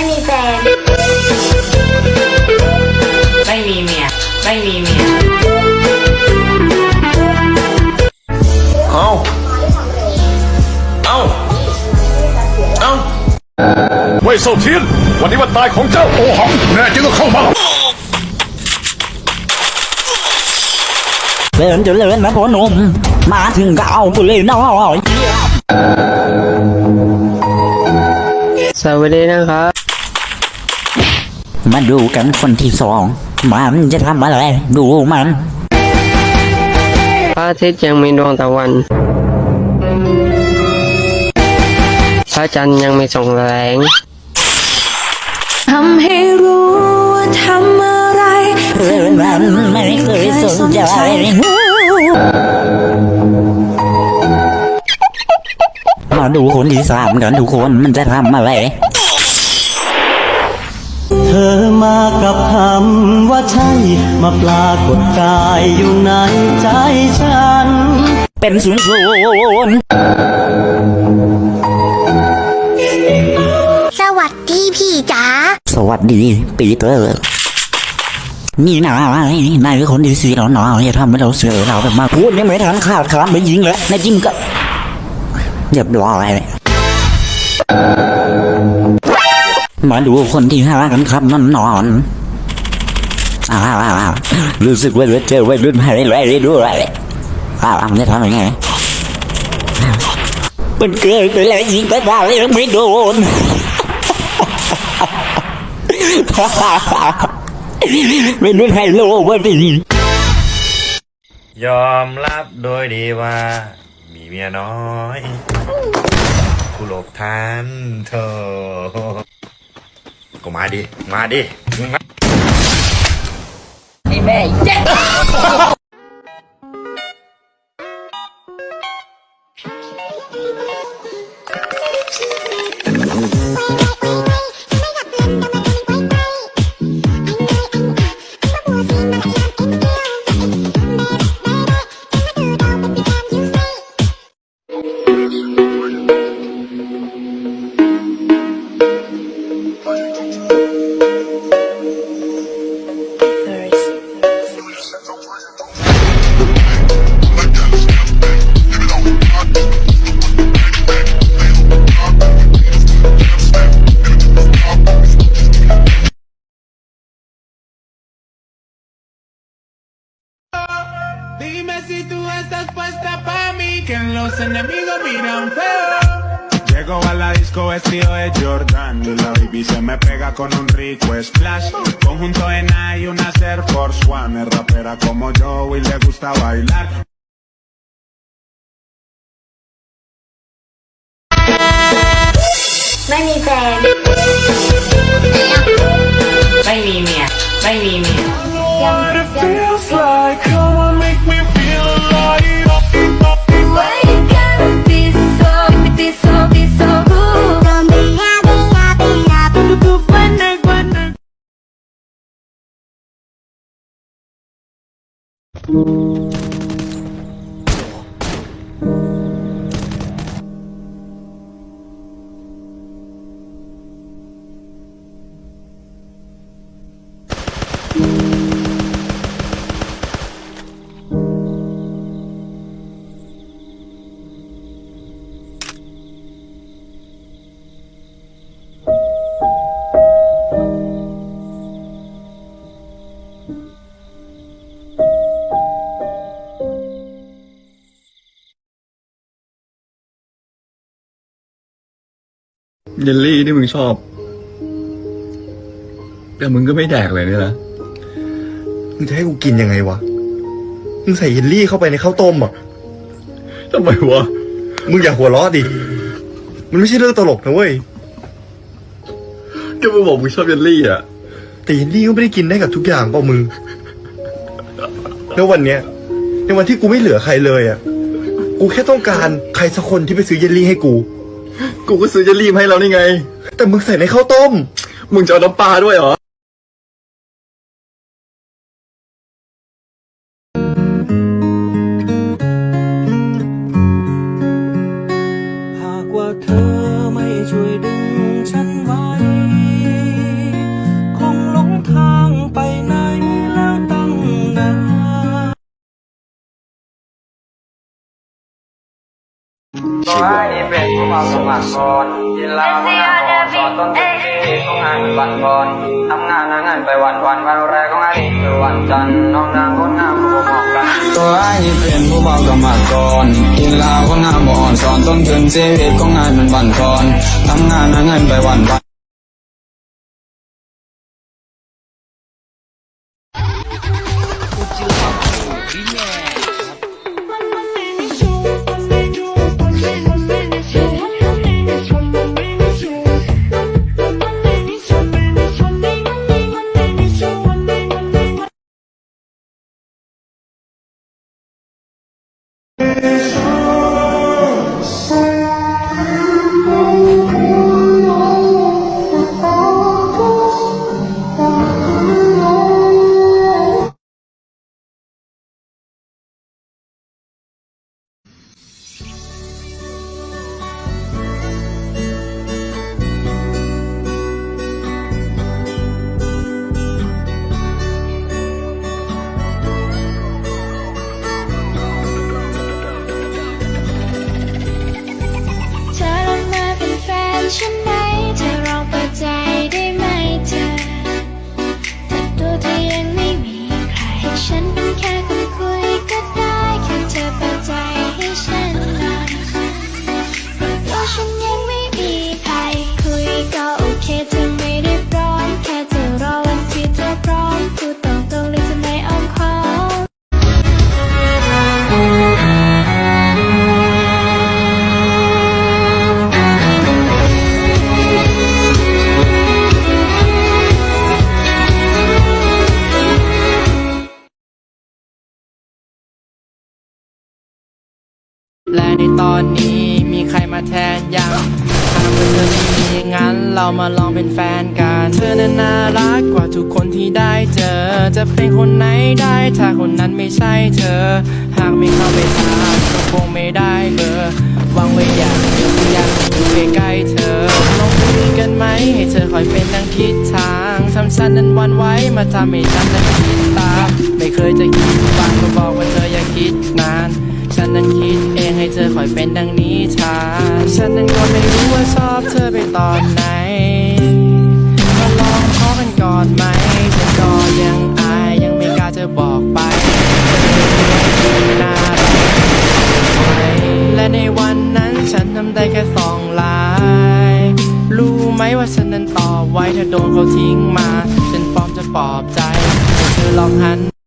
ไม่มีแฟน ไม่มีเมีย ไม่มีเมีย เอาเอาเอาเว่ยเซาเทียน วันนี้วันตายของเจ้าโอหัง แน่จริงก็เข้ามา เดินจนเลยนะพ่อหนุ่มมาถึงก็เอาไปเลยน้อย สวัสดีนะครับ มาดูกันคนที่สองมันจะทำอะไร ดูมันพระอาทิตย์ยังมีดวงตะวัน พระจันทร์ยังมีส่องแสงทำให้รู้ว่าทำอะไรเออมันไม่เคยสนใจมาดูคนที่สามกันทุกคนมันจะทำอะไร เธอมากับคำว่าใช่ มาปรากฏกายอยู่ในใจฉัน เป็นศูนย์ศูนย์สวัสดีพี่จ๋า สวัสดีปีเตอร์ นี่นะนายคือคนที่สี่แล้วเนาะอย่าทำให้เราเสียเราแบบมาพูดยังไม่ทันขาดคำไปยิงเลยนายจิ้มก็เรียบร้อยเลย มาดูคนที่ห้ากันครับนอนนอนอ้าวรู้สึกว่าเจอวัยรุ่นให้ไรไรด้วยอ้าวจะทำยังไงมันเกิดไปแล้วยิงไปบ้าเลยไม่โดนไม่รู้ไฮโลว่าเป็นยอมรับโดยดีว่า มีเมียน้อยกูหลบทันเธอ ก็มาดิ มาดิมึงมา Dime respuesta pa' mí que los enemigos miran feo. Llego a la disco vestido de Jordan y la baby se me pega con un rico splash. Conjunto en y una Air Force One. Es rapera como yo y le gusta bailar. Money Bag. Baby mía, baby mía. เยลลี่ที่มึงชอบ แต่มึงก็ไม่แดกเลยนี่นะมึงจะให้กูกินยังไงวะ มึงใส่เยลลี่เข้าไปในข้าวต้มอะทำไมวะ มึงอย่าหัวเราะดิ มันไม่ใช่เรื่องตลกนะเว้ย ก็มึงบอกมึงชอบเยลลี่อะ แต่เยลลี่ก็ไม่ได้กินได้กับทุกอย่างเปล่ามึง แล้ววันเนี้ย ในวันที่กูไม่เหลือใครเลยอะ กูแค่ต้องการใครสักคนที่ไปซื้อเยลลี่ให้กู กูก็ซื้อจะรีบมให้เรานี่ไง แต่มึงใส่ในข้าวต้ม มึงจะเอาน้ำปลาด้วยเหรอ หาว่าเธอไม่ช่วยดึงฉันไว้ คงหลงทางไปไหนแล้วตั้งนาน ความสมัครก่อนกินเหล้าก็งานสอนต้นทุนที่ของงานเป็นวันก่อนทำงานหางานไปวันวันวันแรกของอาทิตย์คือวันจันทร์น้องนางคนงามผู้บอกกันตัวไอ้เป็นผู้เบากรรมกรกินเหล้าก็งามบ่อนสอนต้นทุนชีวิตของงานเป็นบันทอนทำงานหางินไปวันวันเธ ฉั และในตอนนี้มีใครมาแทนยังหากว่าเธอไม่มีงั้นเรามาลองเป็นแฟนกัน เธอนั้นน่ารักกว่าทุกคนที่ได้เจอ จะเป็นคนไหนได้ถ้าคนนั้นไม่ใช่เธอ หากไม่เข้าไปถามก็คงไม่ได้เบอร์วังไว้อย่างเดียวออยากอยู่ใกล้ๆเธอลองคุยกันไหมให้เธอคอยเป็นดังทิศทางทำฉันนั้นวันไว้มาทำให้ฉันนั้นคิดตาม ไม่เคยจะคิดบ้างก็บอกว่าเธออย่าคิดนาน ฉันนั้นคิดเอง ให้เธอคอยเป็นดังนี้ชาฉันนั้นก็ไม่รู้ว่าชอบเธอไปตอนไหน มาลองขอกันก่อนไหม ฉันก็ยังอายยังไม่กล้าจะบอกไปน่ารักไหมและในวันนั้นฉันทำได้แค่สองลาย รู้ไหมว่าฉันนั้นตอบไว้ถ้าโดนเขาทิ้งมา ฉันพร้อมจะปลอบใจเธอลองหัน